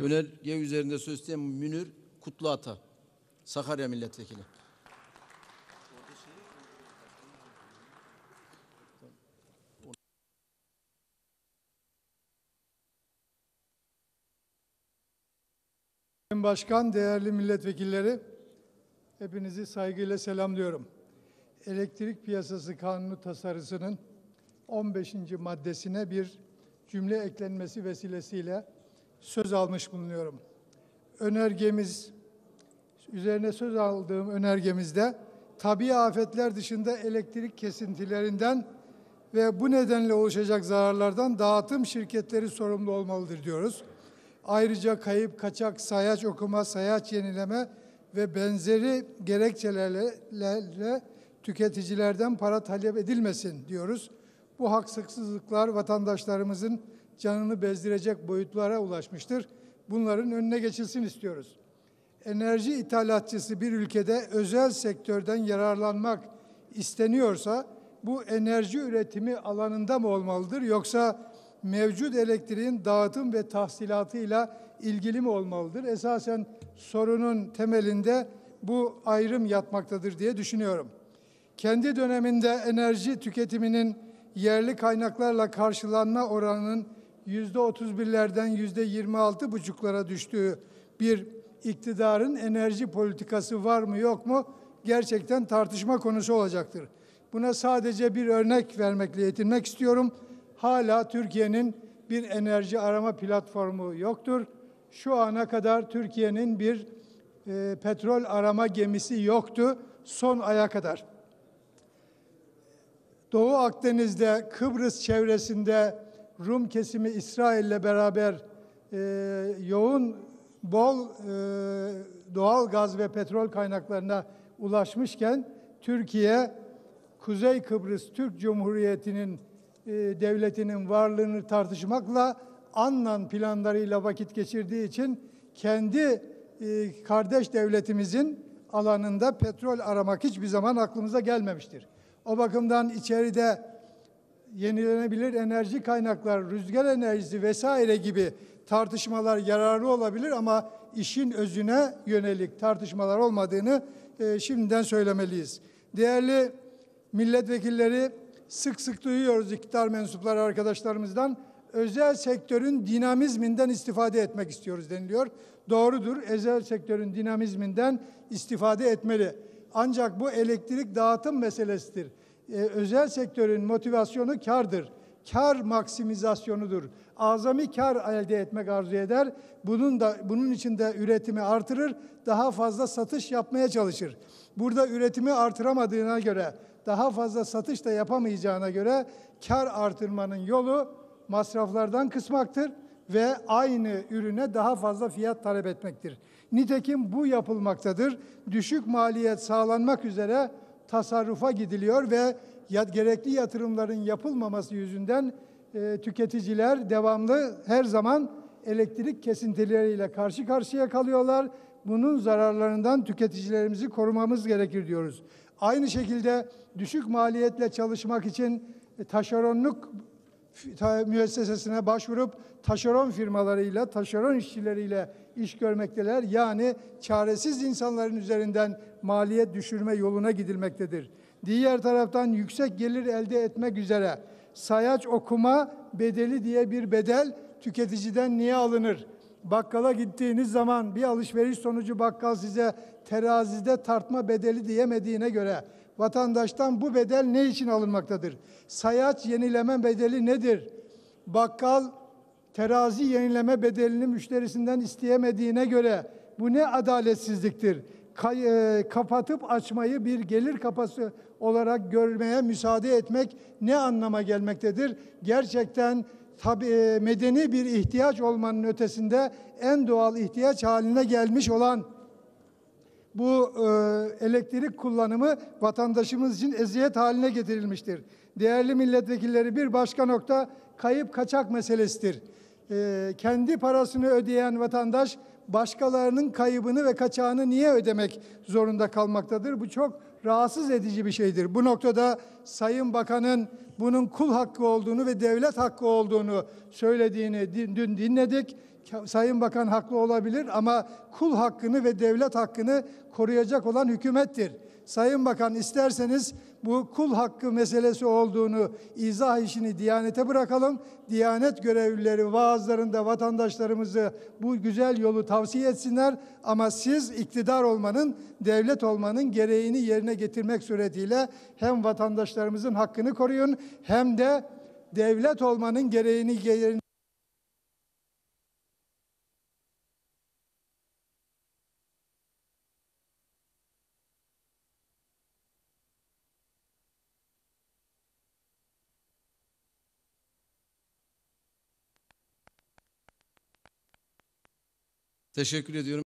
Önerge üzerinde söz isteyen Münir Kutluata. Sakarya Milletvekili. Sayın Başkan, değerli milletvekilleri, hepinizi saygıyla selamlıyorum. Elektrik Piyasası Kanunu tasarısının 15. maddesine bir cümle eklenmesi vesilesiyle söz almış bulunuyorum. Önergemiz, üzerine söz aldığım önergemizde tabii afetler dışında elektrik kesintilerinden ve bu nedenle oluşacak zararlardan dağıtım şirketleri sorumlu olmalıdır diyoruz. Ayrıca kayıp, kaçak, sayaç okuma, sayaç yenileme ve benzeri gerekçelerle tüketicilerden para talep edilmesin diyoruz. Bu haksızlıklar vatandaşlarımızın canını bezdirecek boyutlara ulaşmıştır. Bunların önüne geçilsin istiyoruz. Enerji ithalatçısı bir ülkede özel sektörden yararlanmak isteniyorsa bu enerji üretimi alanında mı olmalıdır yoksa mevcut elektriğin dağıtım ve tahsilatıyla ilgili mi olmalıdır? Esasen sorunun temelinde bu ayrım yatmaktadır diye düşünüyorum. Kendi döneminde enerji tüketiminin yerli kaynaklarla karşılanma oranının yüzde 31'lerden yüzde 26 buçuklara düştüğü bir iktidarın enerji politikası var mı yok mu gerçekten tartışma konusu olacaktır. Buna sadece bir örnek vermekle yetinmek istiyorum. Hala Türkiye'nin bir enerji arama platformu yoktur. Şu ana kadar Türkiye'nin bir e, petrol arama gemisi yoktu son aya kadar. Doğu Akdeniz'de, Kıbrıs çevresinde Rum kesimi İsrail'le beraber e, yoğun, bol e, doğal gaz ve petrol kaynaklarına ulaşmışken Türkiye, Kuzey Kıbrıs Türk Cumhuriyeti'nin e, devletinin varlığını tartışmakla Annan planlarıyla vakit geçirdiği için kendi e, kardeş devletimizin alanında petrol aramak hiçbir zaman aklımıza gelmemiştir. O bakımdan içeride yenilenebilir enerji kaynaklar, rüzgar enerjisi vesaire gibi tartışmalar yararlı olabilir ama işin özüne yönelik tartışmalar olmadığını e, şimdiden söylemeliyiz. Değerli milletvekilleri sık sık duyuyoruz iktidar mensupları arkadaşlarımızdan özel sektörün dinamizminden istifade etmek istiyoruz deniliyor. Doğrudur. Özel sektörün dinamizminden istifade etmeli. Ancak bu elektrik dağıtım meselesidir. Ee, özel sektörün motivasyonu kardır. Kar maksimizasyonudur. Azami kar elde etmek arzu eder. Bunun da bunun için de üretimi artırır, daha fazla satış yapmaya çalışır. Burada üretimi artıramadığına göre, daha fazla satış da yapamayacağına göre kar artırmanın yolu masraflardan kısmaktır ve aynı ürüne daha fazla fiyat talep etmektir. Nitekim bu yapılmaktadır. Düşük maliyet sağlanmak üzere tasarrufa gidiliyor ve gerekli yatırımların yapılmaması yüzünden e, tüketiciler devamlı her zaman elektrik kesintileriyle karşı karşıya kalıyorlar. Bunun zararlarından tüketicilerimizi korumamız gerekir diyoruz. Aynı şekilde düşük maliyetle çalışmak için e, taşeronluk müessesesine başvurup taşeron firmalarıyla, taşeron işçileriyle iş görmekteler. Yani çaresiz insanların üzerinden maliyet düşürme yoluna gidilmektedir. Diğer taraftan yüksek gelir elde etmek üzere sayaç okuma bedeli diye bir bedel tüketiciden niye alınır? Bakkala gittiğiniz zaman bir alışveriş sonucu bakkal size terazide tartma bedeli diyemediğine göre vatandaştan bu bedel ne için alınmaktadır? Sayaç yenileme bedeli nedir? Bakkal terazi yenileme bedelini müşterisinden isteyemediğine göre bu ne adaletsizliktir? Kay, e, kapatıp açmayı bir gelir kapası olarak görmeye müsaade etmek ne anlama gelmektedir? Gerçekten tabi e, medeni bir ihtiyaç olmanın ötesinde en doğal ihtiyaç haline gelmiş olan bu e, elektrik kullanımı vatandaşımız için eziyet haline getirilmiştir. Değerli milletvekilleri bir başka nokta kayıp kaçak meselesidir. E, kendi parasını ödeyen vatandaş başkalarının kaybını ve kaçağını niye ödemek zorunda kalmaktadır? Bu çok rahatsız edici bir şeydir. Bu noktada Sayın Bakan'ın bunun kul hakkı olduğunu ve devlet hakkı olduğunu söylediğini dün dinledik. Sayın Bakan haklı olabilir ama kul hakkını ve devlet hakkını koruyacak olan hükümettir. Sayın Bakan isterseniz bu kul hakkı meselesi olduğunu izah işini Diyanete bırakalım. Diyanet görevlileri vaazlarında vatandaşlarımızı bu güzel yolu tavsiye etsinler ama siz iktidar olmanın, devlet olmanın gereğini yerine getirmek suretiyle hem vatandaşlarımızın hakkını koruyun hem de devlet olmanın gereğini yerine Teşekkür ediyorum.